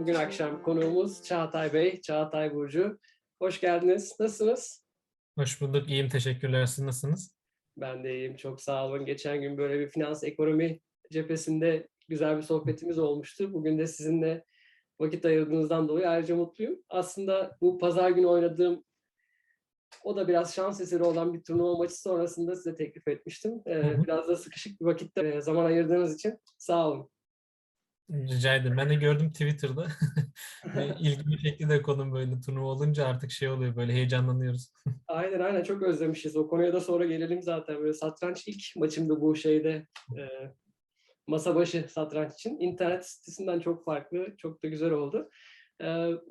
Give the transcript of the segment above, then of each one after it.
Bugün akşam konuğumuz Çağatay Bey, Çağatay Burcu. Hoş geldiniz. Nasılsınız? Hoş bulduk. İyiyim. Teşekkürler. Siz nasılsınız? Ben de iyiyim. Çok sağ olun. Geçen gün böyle bir finans ekonomi cephesinde güzel bir sohbetimiz olmuştu. Bugün de sizinle vakit ayırdığınızdan dolayı ayrıca mutluyum. Aslında bu pazar günü oynadığım o da biraz şans eseri olan bir turnuva maçı sonrasında size teklif etmiştim. Ee, biraz da sıkışık bir vakitte e, zaman ayırdığınız için sağ olun. Rica ederim. Ben de gördüm Twitter'da. İlgimi çekti de konum böyle turnuva olunca artık şey oluyor böyle heyecanlanıyoruz. Aynen aynen çok özlemişiz. O konuya da sonra gelelim zaten. Böyle satranç ilk maçımda bu şeyde e, masa başı satranç için. İnternet sitesinden çok farklı, çok da güzel oldu. E,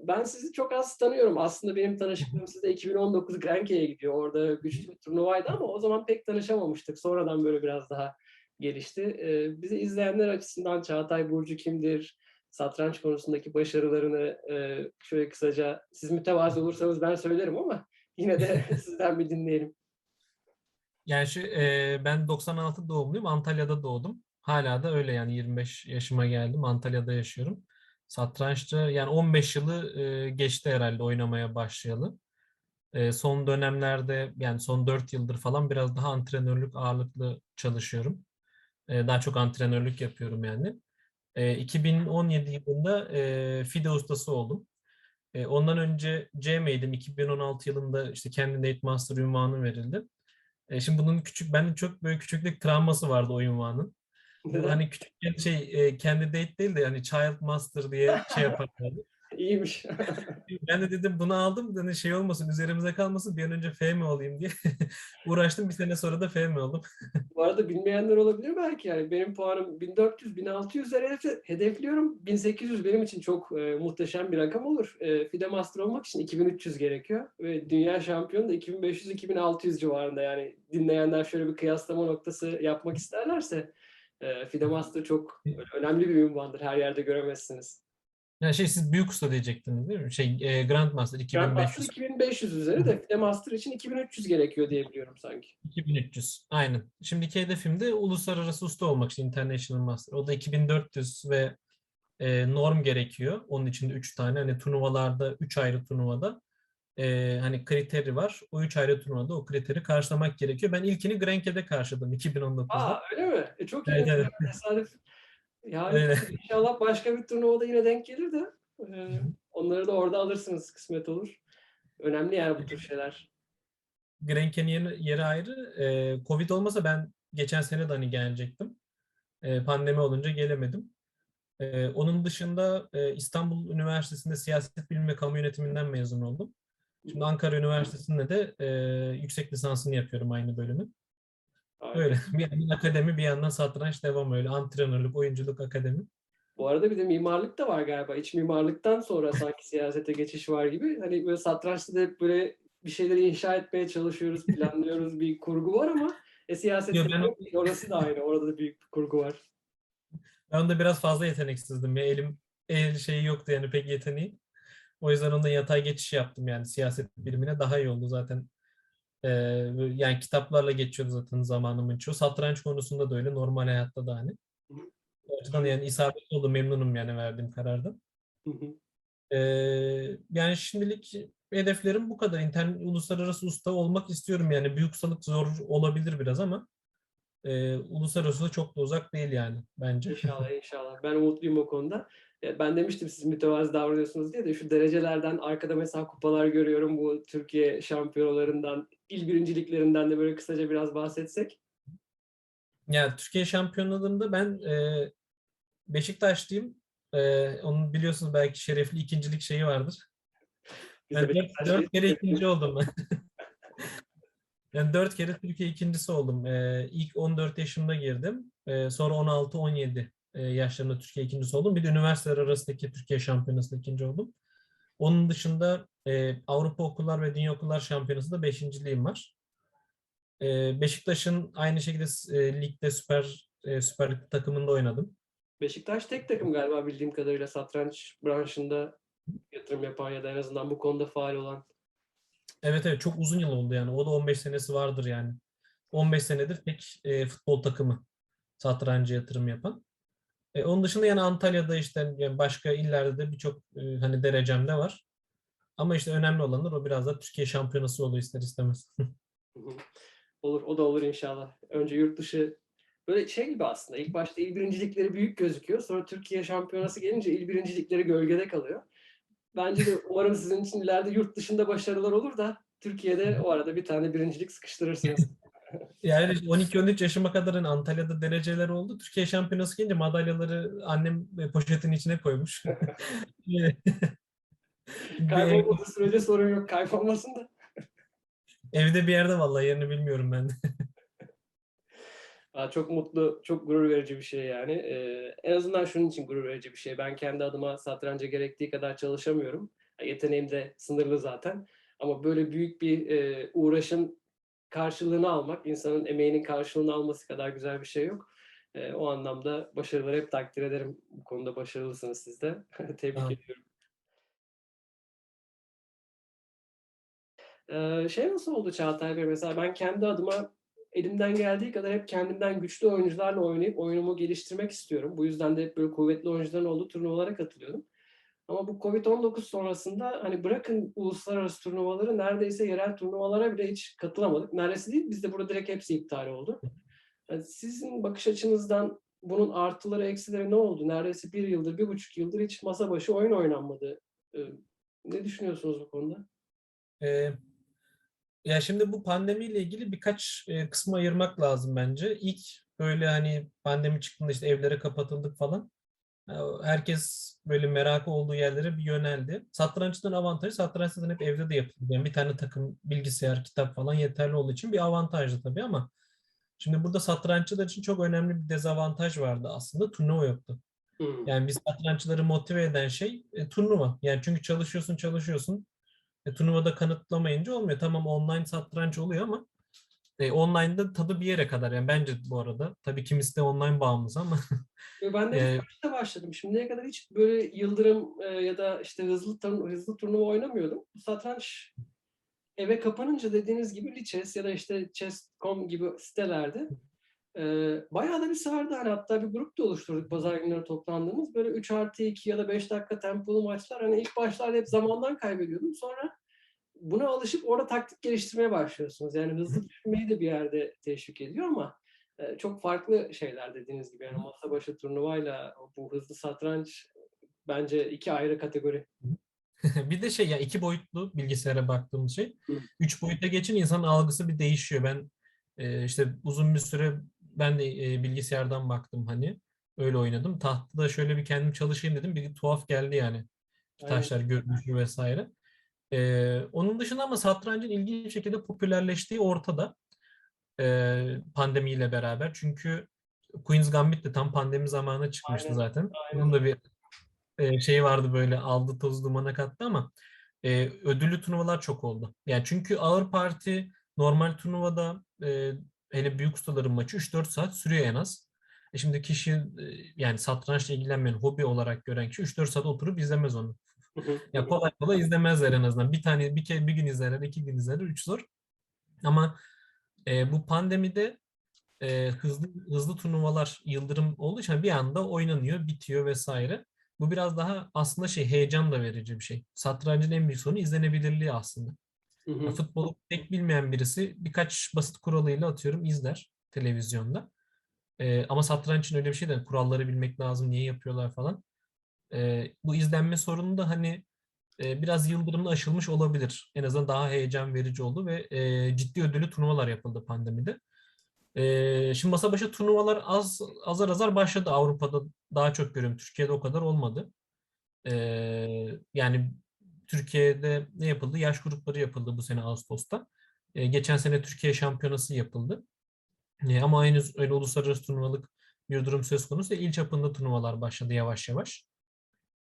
ben sizi çok az tanıyorum. Aslında benim tanışıklığım sizde 2019 Grenke'ye gidiyor. Orada güçlü bir turnuvaydı ama o zaman pek tanışamamıştık. Sonradan böyle biraz daha gelişti. E, bizi izleyenler açısından Çağatay Burcu kimdir? Satranç konusundaki başarılarını e, şöyle kısaca siz mütevazı olursanız ben söylerim ama yine de sizden bir dinleyelim. Yani şu, e, ben 96 doğumluyum. Antalya'da doğdum. Hala da öyle yani 25 yaşıma geldim. Antalya'da yaşıyorum. Satrançta yani 15 yılı e, geçti herhalde oynamaya başlayalı. E, son dönemlerde yani son 4 yıldır falan biraz daha antrenörlük ağırlıklı çalışıyorum. E, daha çok antrenörlük yapıyorum yani. E, 2017 yılında e, FIDE ustası oldum. E, ondan önce CM'ydim. 2016 yılında işte Candidate Master ünvanı verildi. E, şimdi bunun küçük, benim çok böyle küçüklük travması vardı o ünvanın. Hani küçükken şey e, candidate değil de yani child master diye şey yaparlardı. İyiymiş. Ben de dedim bunu aldım hani şey olmasın üzerimize kalmasın bir an önce FM olayım diye uğraştım bir sene sonra da FM oldum. Bu arada bilmeyenler olabilir belki yani benim puanım 1400 1600 hedefe- hedefliyorum. 1800 benim için çok e, muhteşem bir rakam olur. E, FIDE Master olmak için 2300 gerekiyor ve dünya şampiyonu da 2500 2600 civarında yani dinleyenler şöyle bir kıyaslama noktası yapmak isterlerse e, FIDE Master çok önemli bir ünvandır. Her yerde göremezsiniz. Yani şey siz büyük usta diyecektiniz değil mi? Şey e, Grandmaster Grandmaster 2500. 2500 üzeri de FIDE Master için 2300 gerekiyor diye biliyorum sanki. 2300. Aynen. Şimdiki hedefim de uluslararası usta olmak için International Master. O da 2400 ve e, norm gerekiyor. Onun için de 3 tane hani turnuvalarda 3 ayrı turnuvada e, hani kriteri var. O 3 ayrı turnuvada o kriteri karşılamak gerekiyor. Ben ilkini Grenke'de karşıladım 2019'da. Aa öyle mi? E, çok iyi. Evet, evet. Tesadüf. Yani Öyle. inşallah başka bir turnuvada yine denk gelir de e, onları da orada alırsınız kısmet olur. Önemli yani bu tür şeyler. Grenke'nin yeri, yeri ayrı. E, Covid olmasa ben geçen sene de hani gelecektim. E, pandemi olunca gelemedim. E, onun dışında e, İstanbul Üniversitesi'nde siyaset bilimi ve kamu yönetiminden mezun oldum. Şimdi Ankara Üniversitesi'nde de e, yüksek lisansını yapıyorum aynı bölümün. Harika. Öyle. Bir yandan akademi, bir yandan satranç devam öyle. Antrenörlük, oyunculuk, akademi. Bu arada bir de mimarlık da var galiba. İç mimarlıktan sonra sanki siyasete geçiş var gibi. Hani böyle satrançta da hep böyle bir şeyleri inşa etmeye çalışıyoruz, planlıyoruz. bir kurgu var ama e, siyasette Yo, ben- orası da aynı. Orada da büyük bir kurgu var. Ben onda biraz fazla yeteneksizdim. Ya elim el şeyi yoktu yani pek yeteneği. O yüzden onda yatay geçiş yaptım yani siyaset bilimine daha iyi oldu zaten. Ee, yani kitaplarla geçiyordu zaten zamanımın çoğu. Satranç konusunda da öyle, normal hayatta da hani. O açıdan yani isabet oldu, memnunum yani verdiğim karardan. Hı hı. Ee, yani şimdilik hedeflerim bu kadar. İnternet uluslararası usta olmak istiyorum yani. Büyük ustalık zor olabilir biraz ama e, uluslararası da çok da uzak değil yani bence. İnşallah inşallah. Ben umutluyum o konuda. E, Ben demiştim siz mütevazı davranıyorsunuz diye de şu derecelerden arkada mesela kupalar görüyorum bu Türkiye şampiyonalarından, il birinciliklerinden de böyle kısaca biraz bahsetsek. Ya Türkiye şampiyonalarında ben e, Beşiktaşlıyım. E, onun biliyorsunuz belki şerefli ikincilik şeyi vardır. Ben dört, dört kere ikinci oldum yani dört kere Türkiye ikincisi oldum. E, ilk 14 yaşımda girdim. E, sonra 16-17 e, yaşlarında Türkiye ikincisi oldum. Bir de üniversiteler arasındaki Türkiye şampiyonasında ikinci oldum. Onun dışında e, Avrupa Okullar ve Dünya Okullar Şampiyonası'nda beşinciliğim var. E, Beşiktaş'ın aynı şekilde e, ligde süper e, süper Lig takımında oynadım. Beşiktaş tek takım galiba bildiğim kadarıyla satranç branşında yatırım yapan ya da en azından bu konuda faal olan. Evet evet çok uzun yıl oldu yani. O da 15 senesi vardır yani. 15 senedir tek e, futbol takımı satrancı yatırım yapan. E, onun dışında yani Antalya'da işte yani başka illerde de birçok e, hani derecem de var. Ama işte önemli olanlar o biraz da Türkiye şampiyonası oluyor ister istemez. Olur, o da olur inşallah. Önce yurt dışı böyle şey gibi aslında. İlk başta il birincilikleri büyük gözüküyor. Sonra Türkiye şampiyonası gelince il birincilikleri gölgede kalıyor. Bence de umarım sizin için ileride yurt dışında başarılar olur da Türkiye'de o arada bir tane birincilik sıkıştırırsınız. Yani 12-13 yaşıma kadar hani Antalya'da dereceler oldu. Türkiye şampiyonası gelince madalyaları annem e, poşetin içine koymuş. Kaybolmadığı sürece sorun yok. Kaybolmasın da. Evde bir yerde vallahi yerini bilmiyorum ben de. Aa, çok mutlu, çok gurur verici bir şey yani. Ee, en azından şunun için gurur verici bir şey. Ben kendi adıma satranca gerektiği kadar çalışamıyorum. Yeteneğim de sınırlı zaten. Ama böyle büyük bir e, uğraşın karşılığını almak, insanın emeğinin karşılığını alması kadar güzel bir şey yok. E, o anlamda başarıları hep takdir ederim. Bu konuda başarılısınız siz de. Tebrik ol. ediyorum. Ee, şey nasıl oldu Çağatay Bey? Mesela ben kendi adıma elimden geldiği kadar hep kendimden güçlü oyuncularla oynayıp oyunumu geliştirmek istiyorum. Bu yüzden de hep böyle kuvvetli oyuncuların olduğu turnuvalara katılıyorum. Ama bu Covid-19 sonrasında hani bırakın uluslararası turnuvaları neredeyse yerel turnuvalara bile hiç katılamadık. Neredeyse değil bizde burada direkt hepsi iptal oldu. Yani sizin bakış açınızdan bunun artıları eksileri ne oldu? Neredeyse bir yıldır, bir buçuk yıldır hiç masa başı oyun oynanmadı. Ee, ne düşünüyorsunuz bu konuda? Ee, ya şimdi bu pandemiyle ilgili birkaç e, kısmı ayırmak lazım bence. İlk böyle hani pandemi çıktığında işte evlere kapatıldık falan. E, Herkes böyle merakı olduğu yerlere bir yöneldi. Satrançtan avantajı satranç zaten hep evde de yapılıyor. Yani bir tane takım bilgisayar, kitap falan yeterli olduğu için bir avantajlı tabii ama şimdi burada satranççılar için çok önemli bir dezavantaj vardı aslında. Turnuva yoktu. Hmm. Yani biz satranççıları motive eden şey e, turnuva. Yani çünkü çalışıyorsun çalışıyorsun. E, turnuvada kanıtlamayınca olmuyor. Tamam online satranç oluyor ama e, online'da tadı bir yere kadar. Yani bence bu arada. Tabii kimisi de online bağımlısı ama ben de ilk başta başladım. Şimdiye kadar hiç böyle yıldırım e, ya da işte hızlı turn- hızlı turnuva oynamıyordum. Satranç eve kapanınca dediğiniz gibi Lichess ya da işte Chess.com gibi sitelerde e, bayağı da bir sardı. Hani hatta bir grup da oluşturduk pazar günleri toplandığımız. Böyle 3 artı 2 ya da 5 dakika tempolu maçlar. Hani ilk başlarda hep zamandan kaybediyordum. Sonra buna alışıp orada taktik geliştirmeye başlıyorsunuz. Yani hızlı düşünmeyi de bir yerde teşvik ediyor ama e, çok farklı şeyler dediğiniz gibi. Yani masa başı turnuvayla bu hızlı satranç bence iki ayrı kategori. bir de şey ya iki boyutlu bilgisayara baktığımız şey. Üç boyuta geçin insanın algısı bir değişiyor. Ben e, işte uzun bir süre ben de e, bilgisayardan baktım hani. Öyle oynadım. Tahtada şöyle bir kendim çalışayım dedim. Bir tuhaf geldi yani. Taşlar görünüşü vesaire. Ee, onun dışında ama satrancın ilginç şekilde popülerleştiği ortada ee, pandemiyle beraber. Çünkü Queen's Gambit de tam pandemi zamanı çıkmıştı Aynen, zaten. aynen. Bunun da bir e, şey vardı böyle aldı toz dumana kattı ama e, ödüllü turnuvalar çok oldu. Yani çünkü ağır parti normal turnuvada e, hele büyük ustaların maçı 3-4 saat sürüyor en az. E şimdi kişi e, yani satrançla ilgilenmeyen hobi olarak gören kişi 3-4 saat oturup izlemez onu. Ya kolay kolay izlemezler en azından. Bir tane bir kere bir gün izlerler, iki gün izlerler, üç zor. Ama e, bu pandemide e, hızlı hızlı turnuvalar yıldırım olduğu için bir anda oynanıyor, bitiyor vesaire. Bu biraz daha aslında şey heyecan da verici bir şey. Satrancın en büyük sorunu izlenebilirliği aslında. Hı hı. Futbolu pek bilmeyen birisi birkaç basit kuralıyla atıyorum izler televizyonda. E, ama satranç için öyle bir şey de kuralları bilmek lazım, niye yapıyorlar falan. E, bu izlenme sorunu da hani e, biraz yıldırımla aşılmış olabilir. En azından daha heyecan verici oldu ve e, ciddi ödüllü turnuvalar yapıldı pandemide. E, şimdi masa başı turnuvalar az azar azar başladı Avrupa'da daha çok görüyorum. Türkiye'de o kadar olmadı. E, yani Türkiye'de ne yapıldı? Yaş grupları yapıldı bu sene Ağustos'ta. E, geçen sene Türkiye Şampiyonası yapıldı. E, ama henüz öyle uluslararası turnuvalık bir durum söz konusu. İl çapında turnuvalar başladı yavaş yavaş.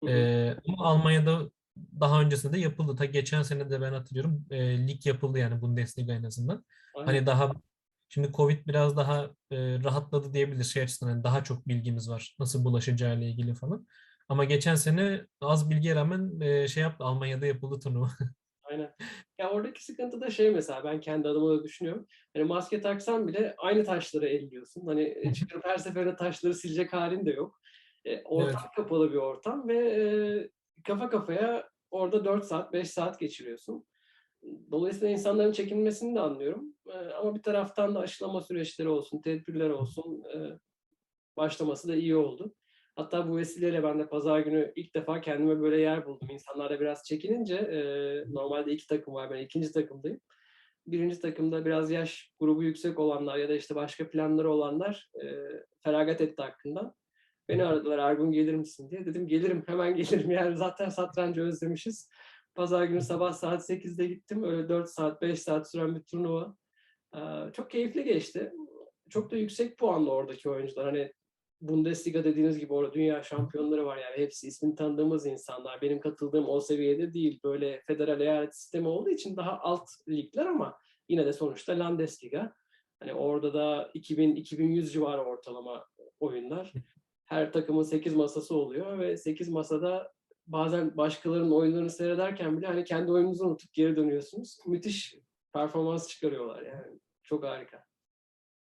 Ee, ama Almanya'da daha öncesinde de yapıldı. Ta geçen sene de ben hatırlıyorum e, lig yapıldı yani Bundesliga en azından. Aynen. Hani daha şimdi Covid biraz daha e, rahatladı diyebilir şey açısından. Yani daha çok bilgimiz var nasıl bulaşacağı ile ilgili falan. Ama geçen sene az bilgiye rağmen e, şey yaptı Almanya'da yapıldı turnuva. Aynen. Ya oradaki sıkıntı da şey mesela ben kendi adıma da düşünüyorum. Hani maske taksan bile aynı taşları elliyorsun. Hani çıkarıp her seferinde taşları silecek halin de yok. E, ortam kapalı bir ortam ve e, kafa kafaya orada 4 saat, 5 saat geçiriyorsun. Dolayısıyla insanların çekinmesini de anlıyorum. E, ama bir taraftan da aşılama süreçleri olsun, tedbirler olsun e, başlaması da iyi oldu. Hatta bu vesileyle ben de pazar günü ilk defa kendime böyle yer buldum. İnsanlar da biraz çekinince e, normalde iki takım var. Ben ikinci takımdayım. Birinci takımda biraz yaş grubu yüksek olanlar ya da işte başka planları olanlar e, feragat etti hakkında. Beni aradılar Ergun gelir misin diye. Dedim gelirim hemen gelirim yani zaten satrancı özlemişiz. Pazar günü sabah saat 8'de gittim. Öyle 4 saat 5 saat süren bir turnuva. Çok keyifli geçti. Çok da yüksek puanlı oradaki oyuncular. Hani Bundesliga dediğiniz gibi orada dünya şampiyonları var yani hepsi ismini tanıdığımız insanlar. Benim katıldığım o seviyede değil. Böyle federal eyalet sistemi olduğu için daha alt ligler ama yine de sonuçta Landesliga. Hani orada da 2000-2100 civarı ortalama oyunlar. Her takımın 8 masası oluyor ve 8 masada bazen başkalarının oyunlarını seyrederken bile hani kendi oyununuzu unutup geri dönüyorsunuz. Müthiş performans çıkarıyorlar yani. Çok harika.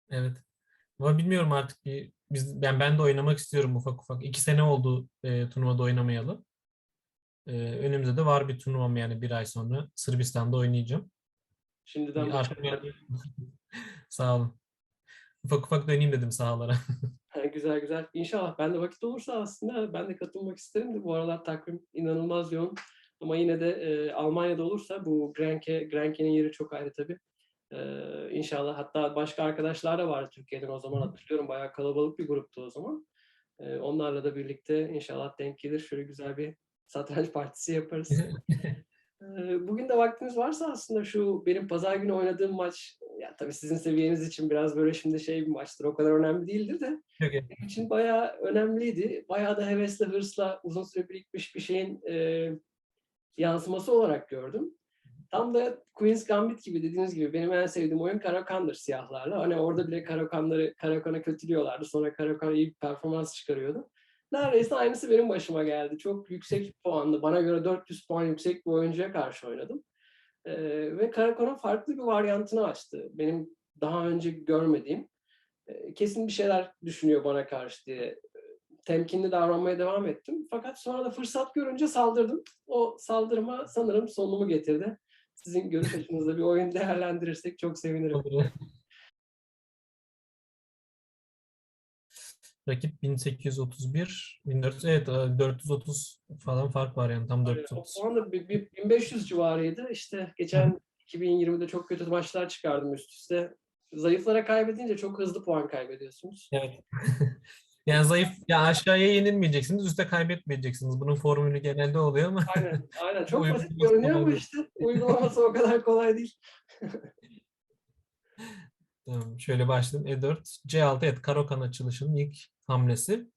Evet. Ama bilmiyorum artık bir biz ben ben de oynamak istiyorum ufak ufak. İki sene oldu e, turnuvada oynamayalı. E, önümüzde de var bir turnuvam yani bir ay sonra Sırbistan'da oynayacağım. Şimdiden Bir artık- Sağ olun. Ufak ufak döneyim dedim sahalara. güzel güzel. İnşallah ben de vakit olursa aslında ben de katılmak isterim de bu aralar takvim inanılmaz yoğun. Ama yine de e, Almanya'da olursa bu Grenke, Grenke'nin yeri çok ayrı tabii. E, inşallah hatta başka arkadaşlar da vardı Türkiye'den o zaman hatırlıyorum. Bayağı kalabalık bir gruptu o zaman. E, onlarla da birlikte inşallah denk gelir. Şöyle güzel bir satranç partisi yaparız. Bugün de vaktiniz varsa aslında şu benim pazar günü oynadığım maç, ya tabii sizin seviyeniz için biraz böyle şimdi şey bir maçtır, o kadar önemli değildir de Çok iyi. benim için bayağı önemliydi. Bayağı da hevesle, hırsla uzun süre birikmiş bir şeyin e, yansıması olarak gördüm. Tam da Queen's Gambit gibi dediğiniz gibi benim en sevdiğim oyun Karakan'dır siyahlarla. Hani orada bile Karakanları, Karakan'ı kötülüyorlardı. Sonra Karakan iyi bir performans çıkarıyordu. Neredeyse aynısı benim başıma geldi. Çok yüksek puanlı, bana göre 400 puan yüksek bir oyuncuya karşı oynadım. Ee, ve Karakon'un farklı bir varyantını açtı. Benim daha önce görmediğim. Kesin bir şeyler düşünüyor bana karşı diye temkinli davranmaya devam ettim. Fakat sonra da fırsat görünce saldırdım. O saldırma sanırım sonumu getirdi. Sizin görüş açınızda bir oyun değerlendirirsek çok sevinirim. Rakip 1831, 1400, evet e, 430 falan fark var yani tam O 430. puan da bir- bir 1500 civarıydı. İşte geçen 2020'de çok kötü maçlar çıkardım üst üste. Zayıflara kaybedince çok hızlı puan kaybediyorsunuz. Evet. Yani zayıf, ya aşağıya yenilmeyeceksiniz, üste kaybetmeyeceksiniz. Bunun formülü genelde oluyor ama Aynen, aynen. Çok basit görünüyor ama işte uygulaması o kadar kolay değil. Tamam, şöyle başlayalım. E4, C6 evet Karokan açılışının ilk hamlesi.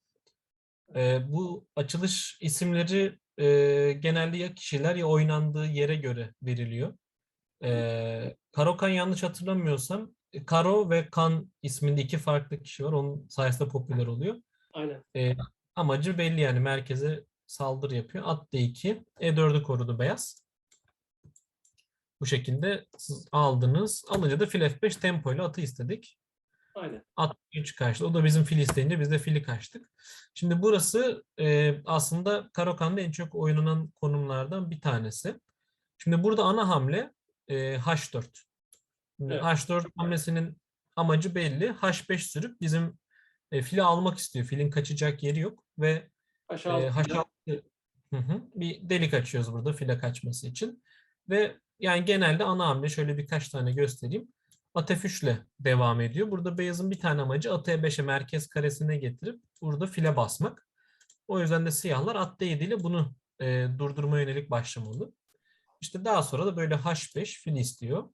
Ee, bu açılış isimleri e, genelde ya kişiler ya oynandığı yere göre veriliyor. Ee, Karokan yanlış hatırlamıyorsam e, Karo ve Kan isminde iki farklı kişi var. Onun sayesinde popüler oluyor. Aynen. E, amacı belli yani merkeze saldırı yapıyor. At D2, E4'ü korudu beyaz. Bu şekilde siz aldınız. Alınca da fil F5 tempoyla atı istedik. Aynen. At 3 kaçtı. O da bizim fil isteyince biz de fili kaçtık. Şimdi burası e, aslında Karokan'da en çok oynanan konumlardan bir tanesi. Şimdi burada ana hamle e, H4. Şimdi Evet. H4 hamlesinin amacı belli. H5 sürüp bizim e, fili almak istiyor. Filin kaçacak yeri yok ve e, H6 Hı hı. bir delik açıyoruz burada file kaçması için. Ve yani genelde ana hamle şöyle birkaç tane göstereyim. At F3 ile devam ediyor. Burada beyazın bir tane amacı at E5'e merkez karesine getirip burada file basmak. O yüzden de siyahlar at D7 ile bunu e, durdurma yönelik başlamalı. İşte daha sonra da böyle H5 fil istiyor.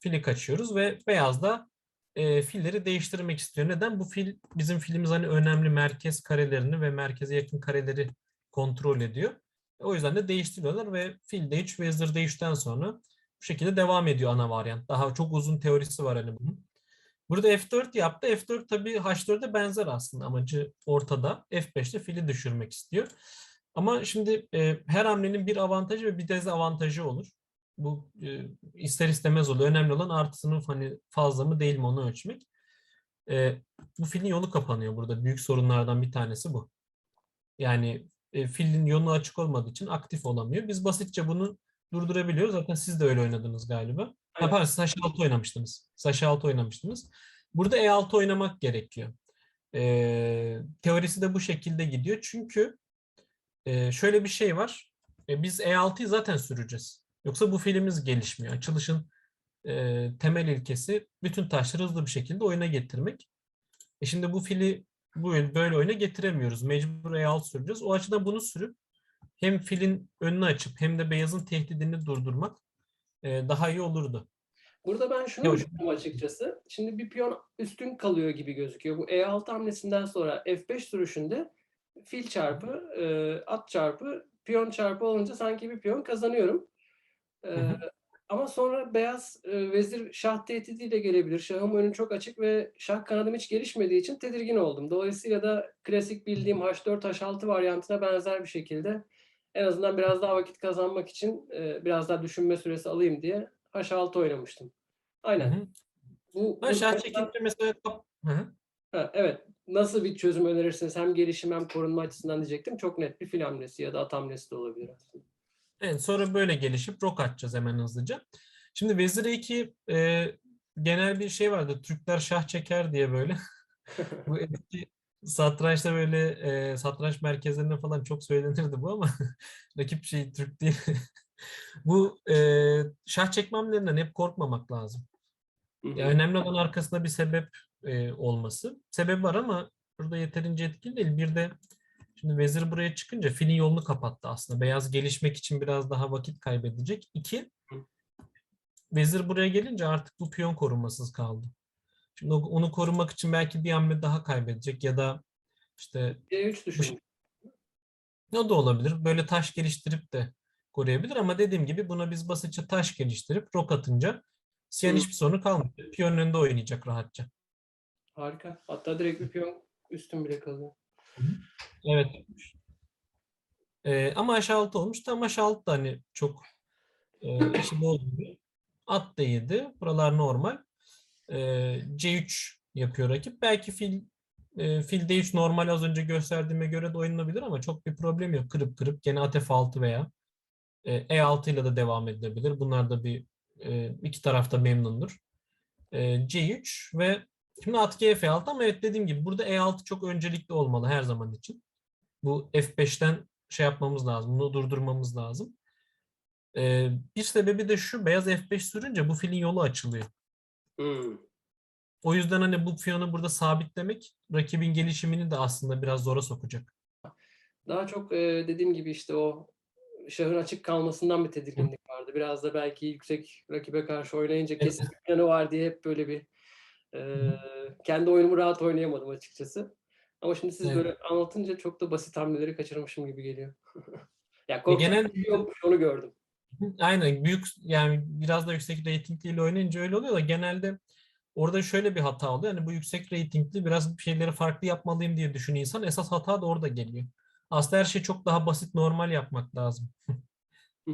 Fili kaçıyoruz ve beyaz da e, filleri değiştirmek istiyor. Neden? Bu fil bizim filimiz hani önemli merkez karelerini ve merkeze yakın kareleri kontrol ediyor. O yüzden de değiştiriyorlar ve fil D3 vezir D3'ten sonra bu şekilde devam ediyor ana varyant. Daha çok uzun teorisi var hani bunun. Burada F4 yaptı. F4 tabii H4'e benzer aslında amacı ortada. F5'te fili düşürmek istiyor. Ama şimdi e, her hamlenin bir avantajı ve bir dezavantajı olur. Bu e, ister istemez oluyor. Önemli olan artı sınıf hani fazla mı değil mi onu ölçmek. E, bu filin yolu kapanıyor burada. Büyük sorunlardan bir tanesi bu. Yani e, filin yolu açık olmadığı için aktif olamıyor. Biz basitçe bunu durdurabiliyoruz. Zaten siz de öyle oynadınız galiba. Ha, Evet. pardon, Sasha 6 oynamıştınız. Sasha 6 oynamıştınız. Burada E6 oynamak gerekiyor. Ee, teorisi de bu şekilde gidiyor. Çünkü e, şöyle bir şey var. E, biz E6'yı zaten süreceğiz. Yoksa bu filmimiz gelişmiyor. Açılışın e, temel ilkesi bütün taşları hızlı bir şekilde oyuna getirmek. E şimdi bu fili bu böyle oyuna getiremiyoruz. Mecbur E6 süreceğiz. O açıdan bunu sürüp hem filin önünü açıp hem de beyazın tehdidini durdurmak e, daha iyi olurdu. Burada ben şunu Yok. düşündüm açıkçası. Şimdi bir piyon üstün kalıyor gibi gözüküyor. Bu E6 hamlesinden sonra F5 sürüşünde fil çarpı, e, at çarpı, piyon çarpı olunca sanki bir piyon kazanıyorum. E, Hı hı. ama sonra beyaz e, vezir şah tehdidiyle gelebilir. Şahım önü çok açık ve şah kanadım hiç gelişmediği için tedirgin oldum. Dolayısıyla da klasik bildiğim H4, H6 varyantına benzer bir şekilde en azından biraz daha vakit kazanmak için e, biraz daha düşünme süresi alayım diye H6 oynamıştım. Hı Aynen. hı. Bu, Ha, bu şah noktadan- çekince mesela Hı hı. Ha, evet. Nasıl bir çözüm önerirsiniz? Hem gelişim hem korunma açısından diyecektim. Çok net bir fil hamlesi ya da at hamlesi de olabilir aslında. Evet, sonra böyle gelişip rok atacağız hemen hızlıca. Şimdi Vezir 2 e, genel bir şey vardı. Türkler şah çeker diye böyle. Bu eski satrançta böyle e, satranç merkezlerinde falan çok söylenirdi bu ama rakip şey Türk değil. bu e, şah çekme hamlelerinden hep korkmamak lazım. Hı hı. Ya önemli olan arkasında bir sebep e, olması. Sebep var ama burada yeterince etkili değil. Bir de şimdi vezir buraya çıkınca filin yolunu kapattı aslında. Beyaz gelişmek için biraz daha vakit kaybedecek. İki, vezir buraya gelince artık bu piyon korunmasız kaldı. Şimdi onu korumak için belki bir hamle daha kaybedecek ya da işte C3 düşün. o da olabilir. Böyle taş geliştirip de koruyabilir ama dediğim gibi buna biz basitçe taş geliştirip rok atınca Siyan hiçbir sorunu kalmıyor. Piyon önünde oynayacak rahatça. Harika. Hatta direkt bir piyon üstün bile kalıyor. Evet. Ee, ama aşağı altı olmuş. Tam aşağı altı da hani çok e, işi bozmuyor. At da yedi. Buralar normal. Ee, C3 yapıyor rakip. Belki fil e, fil D3 normal az önce gösterdiğime göre de oynanabilir ama çok bir problem yok. Kırıp kırıp gene at F6 veya e, E6 ile de devam edilebilir. Bunlar da bir e, iki tarafta memnundur. E, C3 ve şimdi at G F6 ama evet dediğim gibi burada E6 çok öncelikli olmalı her zaman için. Bu F5'ten şey yapmamız lazım. Bunu durdurmamız lazım. Ee, bir sebebi de şu. Beyaz F5 sürünce bu filin yolu açılıyor. Hmm. O yüzden hani bu piyonu burada sabitlemek rakibin gelişimini de aslında biraz zora sokacak. Daha çok e, dediğim gibi işte o şahın açık kalmasından bir tedirginlik vardı. Biraz da belki yüksek rakibe karşı oynayınca kesin bir planı var diye hep böyle bir e, kendi oyunumu rahat oynayamadım açıkçası. Ama şimdi siz Evet. böyle anlatınca çok da basit hamleleri kaçırmışım gibi geliyor. ya E, genel şey yokmuş onu gördüm. aynen büyük yani biraz da yüksek reytingliyle oynayınca öyle oluyor da genelde orada şöyle bir hata oluyor. Yani bu yüksek reytingli biraz bir şeyleri farklı yapmalıyım diye düşünüyor insan. Esas hata da orada geliyor. Aslında her şeyi çok daha basit normal yapmak lazım.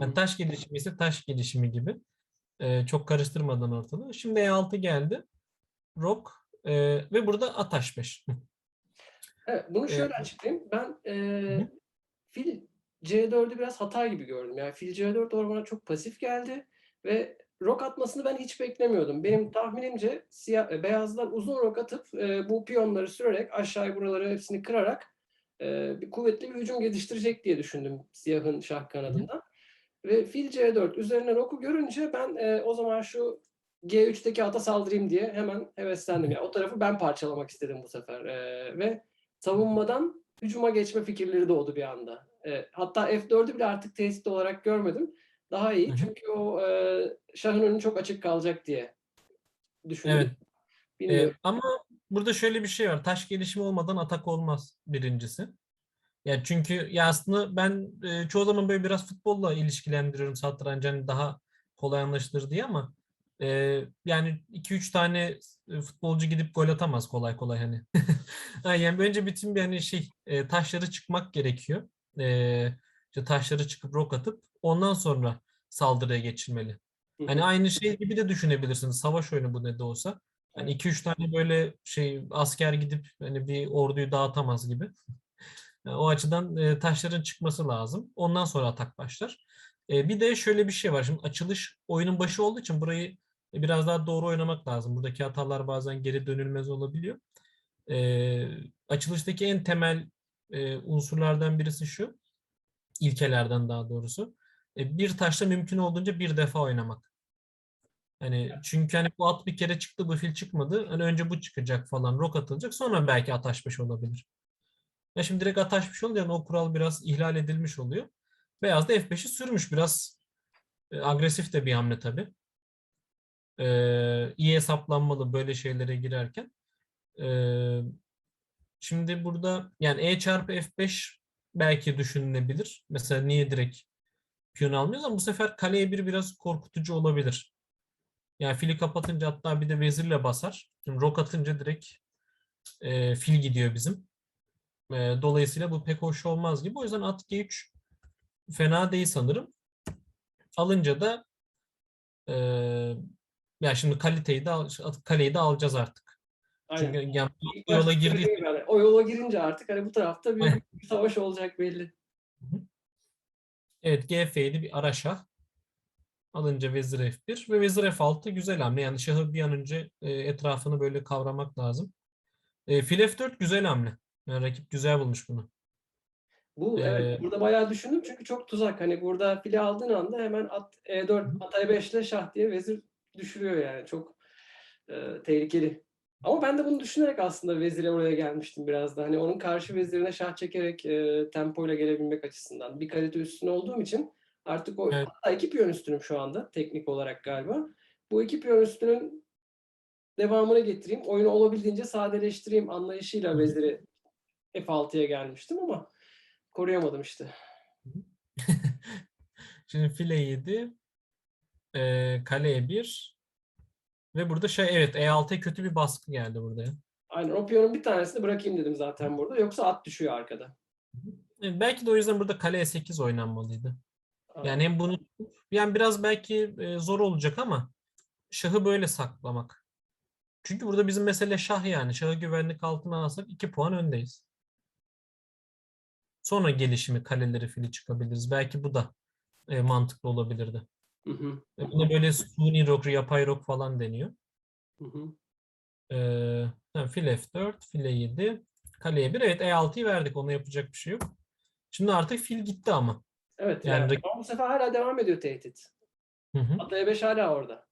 Yani taş gelişimi ise taş gelişimi gibi. Ee, çok karıştırmadan ortalığı. Şimdi E6 geldi. Rok e, ve burada at H5. Evet, bunu Evet. şöyle açıklayayım. Ben e, hı. fil C4'ü biraz hata gibi gördüm. Yani fil C4 ormana çok pasif geldi ve rok atmasını ben hiç beklemiyordum. Benim tahminimce siyah, e, beyazlar uzun rok atıp e, bu piyonları sürerek aşağıya buraları hepsini kırarak e, bir kuvvetli bir hücum geliştirecek diye düşündüm siyahın şah kanadından. Ve fil C4 üzerine roku görünce ben e, o zaman şu G3'teki ata saldırayım diye hemen heveslendim. Yani o tarafı ben parçalamak istedim bu sefer. E, ve savunmadan hücuma geçme fikirleri doğdu bir anda. E, hatta F4'ü bile artık tehdit olarak görmedim. Daha Hı iyi hı. çünkü o e, şahın önü çok açık kalacak diye düşündüm. Evet. Bilmiyorum. ama burada şöyle bir şey var. Taş gelişimi olmadan atak olmaz birincisi. Ya çünkü ya aslında ben e, çoğu zaman böyle biraz futbolla ilişkilendiriyorum satrancı hani daha kolay anlaşılır diye ama e, yani 2-3 tane e, futbolcu gidip gol atamaz kolay kolay hani. Ha, yani önce bütün bir hani şey e, taşları çıkmak gerekiyor. E, işte taşları çıkıp rok atıp ondan sonra saldırıya geçilmeli. Hı Hani aynı şey gibi de düşünebilirsiniz. Savaş oyunu bu ne de olsa. Hani 2-3 tane böyle şey asker gidip hani bir orduyu dağıtamaz gibi. Yani o açıdan e, taşların çıkması lazım. Ondan sonra atak başlar. E, bir de şöyle bir şey var. Şimdi açılış oyunun başı olduğu için burayı biraz daha doğru oynamak lazım. Buradaki hatalar bazen geri dönülmez olabiliyor. E, açılıştaki en temel e, unsurlardan birisi şu. İlkelerden daha doğrusu. E, bir taşla mümkün olduğunca bir defa oynamak. Hani çünkü hani bu at bir kere çıktı bu fil çıkmadı. Hani önce bu çıkacak falan rok atılacak sonra belki at H5 olabilir. Ya şimdi direkt at H5 olunca yani o kural biraz ihlal edilmiş oluyor. Beyaz da F5'i sürmüş biraz e, agresif de bir hamle tabii. Ee, iyi hesaplanmalı böyle şeylere girerken. Ee, şimdi burada yani E çarpı F5 belki düşünülebilir. Mesela niye direkt piyon almıyoruz ama bu sefer kaleye bir biraz korkutucu olabilir. Yani fili kapatınca hatta bir de vezirle basar. Şimdi rok atınca direkt e, fil gidiyor bizim. E, dolayısıyla bu pek hoş olmaz gibi. O yüzden at G3 fena değil sanırım. Alınca da e, ya şimdi kaliteyi de al- kaleyi de alacağız artık. Çünkü Aynen. yani bu yola girdi. yani, o yola girince artık hani bu tarafta bir, bir savaş olacak belli. Evet GF'ydi bir ara şah. Alınca vezir F1 ve vezir F6 güzel hamle. Yani şahı bir an önce e, etrafını böyle kavramak lazım. E, fil F4 güzel hamle. Yani rakip güzel bulmuş bunu. Bu Ee, evet burada bayağı düşündüm çünkü çok tuzak. Hani burada fili aldığın anda hemen at E4, at E5 ile şah diye vezir düşürüyor yani. Çok e, tehlikeli. Ama ben de bunu düşünerek aslında vezire oraya gelmiştim biraz da. Hani onun karşı vezirine şah çekerek e, tempoyla gelebilmek açısından. Bir kalite üstün olduğum için artık o Evet. hatta iki piyon üstünüm şu anda teknik olarak galiba. Bu iki piyon üstünün devamını getireyim. Oyunu olabildiğince sadeleştireyim anlayışıyla veziri F6'ya gelmiştim ama koruyamadım işte. Şimdi file 7 e, kale E1 ve burada şey evet E6'ya kötü bir baskı geldi burada. Aynen o piyonun bir tanesini bırakayım dedim zaten burada. Yoksa at düşüyor arkada. E, belki de o yüzden burada kale E8 oynanmalıydı. Aa, Yani hem bunu yani biraz belki e, zor olacak ama şahı böyle saklamak. Çünkü burada bizim mesele şah yani. Şahı güvenlik altına alsak 2 puan öndeyiz. Sonra gelişimi kaleleri fili çıkabiliriz. Belki bu da e, mantıklı olabilirdi. Hı hı, buna böyle suni rock, yapay rock falan deniyor. hı hı. Ee, fil F4, file 7, kaleye 1. Evet E6'yı verdik. Ona yapacak bir şey yok. Şimdi artık fil gitti ama. Evet Yani yani, bu sefer hala devam ediyor tehdit. Hı hı. At E5 hala orada.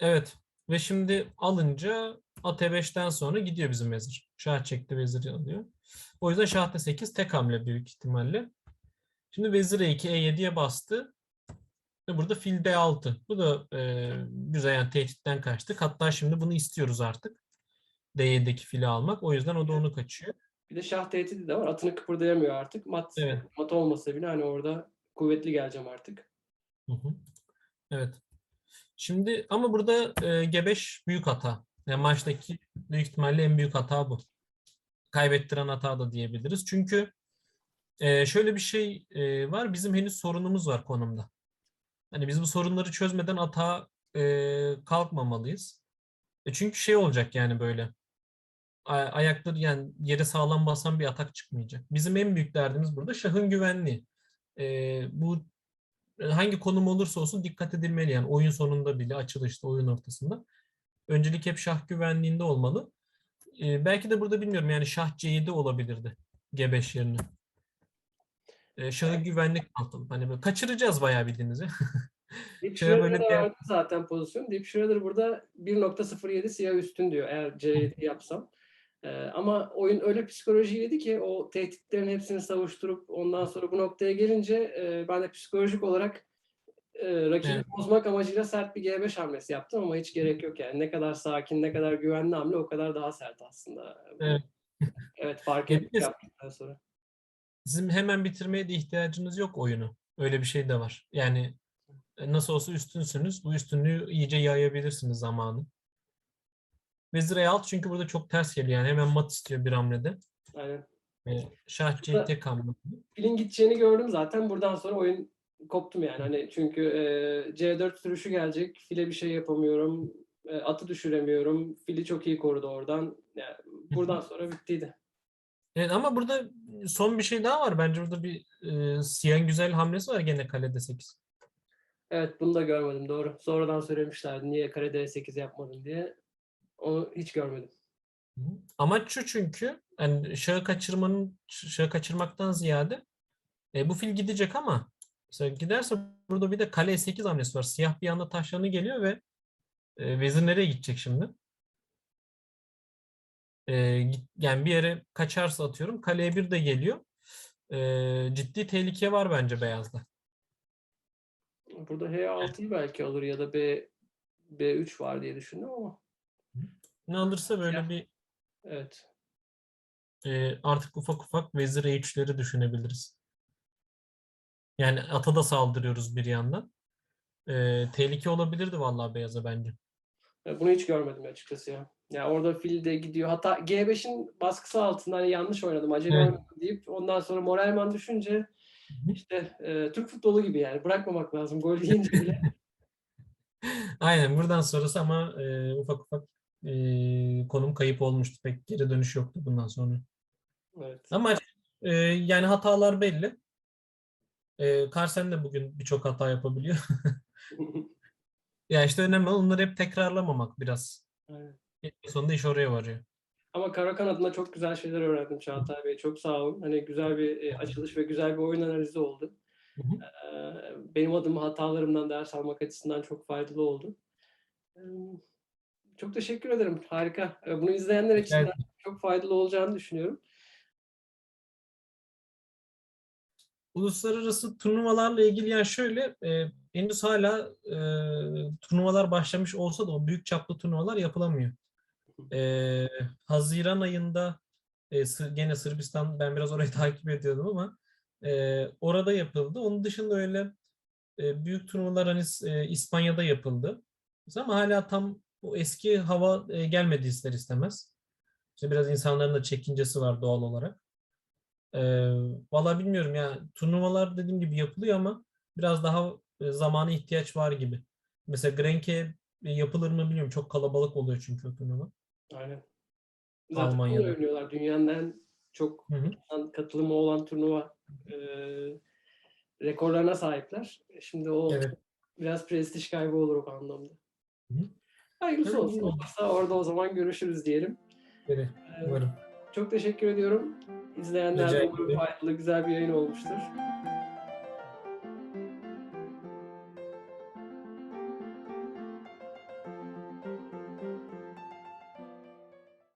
Evet. Ve şimdi alınca at E5'ten sonra gidiyor bizim vezir. Şah çekti vezir alıyor. O yüzden şah D8 tek hamle büyük ihtimalle. Şimdi vezir E2 E7'ye bastı. Ve burada fil D6. Bu da e, güzel yani tehditten kaçtık. Hatta şimdi bunu istiyoruz artık. D7'deki fili almak. O yüzden o da onu kaçıyor. Bir de şah tehdidi de var. Atını kıpırdayamıyor artık. Mat, Evet. mat olmasa bile hani orada kuvvetli geleceğim artık. Hı hı. Evet. Şimdi ama burada e, G5 büyük hata. Yani maçtaki büyük ihtimalle en büyük hata bu. Kaybettiren hata da diyebiliriz. Çünkü e, şöyle bir şey e, var. Bizim henüz sorunumuz var konumda. Hani biz bu sorunları çözmeden hata e, kalkmamalıyız. E, çünkü şey olacak yani böyle. Ayakları yani yere sağlam basan bir atak çıkmayacak. Bizim en büyük derdimiz burada şahın güvenliği. E, bu e, hangi konum olursa olsun dikkat edilmeli yani oyun sonunda bile açılışta oyun ortasında. Öncelik hep şah güvenliğinde olmalı. Ee, belki de burada bilmiyorum yani şah C7 olabilirdi G5 yerine. Ee, şahı güvenlik altında. Hani böyle kaçıracağız bayağı bildiğiniz ya. Deep Schroeder'da de- zaten pozisyon. Deep Schroeder burada 1.07 siyah üstün diyor eğer C7 yapsam. Ee, ama oyun öyle psikoloji yedi ki o tehditlerin hepsini savuşturup ondan sonra bu noktaya gelince e, ben de psikolojik olarak e, rakibi Evet. bozmak amacıyla sert bir G5 hamlesi yaptım ama hiç gerek yok yani. Ne kadar sakin, ne kadar güvenli hamle o kadar daha sert aslında. Evet. Evet fark ettik yaptıktan sonra. Sizin hemen bitirmeye de ihtiyacınız yok oyunu. Öyle bir şey de var. Yani e, nasıl olsa üstünsünüz. Bu üstünlüğü iyice yayabilirsiniz zamanı. Vezir E6 çünkü burada çok ters geliyor. Yani hemen mat istiyor bir hamlede. Aynen. E, şah C tek hamle. filin gideceğini gördüm zaten. Buradan sonra oyun koptum yani. Hani çünkü e, C4 sürüşü gelecek. File bir şey yapamıyorum. E, atı düşüremiyorum. Fili çok iyi korudu oradan. Yani buradan sonra bittiydi. Evet ama burada son bir şey daha var. Bence burada bir e, Siyan güzel hamlesi var gene kalede 8. Evet bunu da görmedim doğru. Sonradan söylemişlerdi niye karede 8 yapmadın diye. Onu hiç görmedim. Amaç şu çünkü yani şahı kaçırmanın şahı kaçırmaktan ziyade e, bu fil gidecek ama mesela giderse burada bir de kale 8 hamlesi var. Siyah bir anda taşlarını geliyor ve e, vezir nereye gidecek şimdi? E, yani bir yere kaçarsa atıyorum kaleye bir de geliyor. E, ciddi tehlike var bence beyazda. Burada H6'yı belki alır ya da B B3 var diye düşündüm ama Ne alırsa böyle Ya. bir evet. e, artık ufak ufak vezir E3'leri düşünebiliriz. Yani ata da saldırıyoruz bir yandan. E, tehlike olabilirdi vallahi beyaza bence. E, Bunu hiç görmedim açıkçası ya. Ya orada fil de gidiyor. Hatta G5'in baskısı altında hani yanlış oynadım, acele Evet. oynadım deyip ondan sonra Morelman düşünce işte e, Türk futbolu gibi yani bırakmamak lazım gol yiyince bile. Aynen buradan sonrası ama e, ufak ufak e, konum kayıp olmuştu. Pek geri dönüş yoktu bundan sonra. Evet. Ama e, yani hatalar belli. E, Carlsen de bugün birçok hata yapabiliyor. ya işte önemli onları hep tekrarlamamak biraz. Aynen. Sonunda iş oraya varıyor. Ama Karakan adına çok güzel şeyler öğrendim Çağatay Bey. Çok sağ olun. Hani güzel bir e, açılış ve güzel bir oyun analizi oldu. Hı hı. Ee, Benim adıma hatalarımdan ders almak açısından çok faydalı oldu. Ee, Çok teşekkür ederim. Harika. Ee, Bunu izleyenler için Evet. çok faydalı olacağını düşünüyorum. Uluslararası turnuvalarla ilgili yani şöyle e, henüz hala e, turnuvalar başlamış olsa da o büyük çaplı turnuvalar yapılamıyor. E, Haziran ayında e, gene Sırbistan ben biraz orayı takip ediyordum ama e, orada yapıldı. Onun dışında öyle e, büyük turnuvalar hani e, İspanya'da yapıldı. Ama hala tam o eski hava e, gelmedi ister istemez. İşte biraz insanların da çekincesi var doğal olarak. Ee, valla bilmiyorum ya turnuvalar dediğim gibi yapılıyor ama biraz daha e, zamana ihtiyaç var gibi. Mesela Grenke e, yapılır mı bilmiyorum. Çok kalabalık oluyor çünkü turnuva. Aynen. Zaten Almanya'da. oynuyorlar. Dünyanın en çok Hı hı. katılımı olan turnuva e, rekorlarına sahipler. Şimdi o Evet. biraz prestij kaybı olur o anlamda. Hı hı. Hayırlısı Evet, olsun. Olmazsa orada o zaman görüşürüz diyelim. Evet, Ee, umarım. Çok teşekkür ediyorum. İzleyenler de umarım faydalı, güzel bir yayın olmuştur.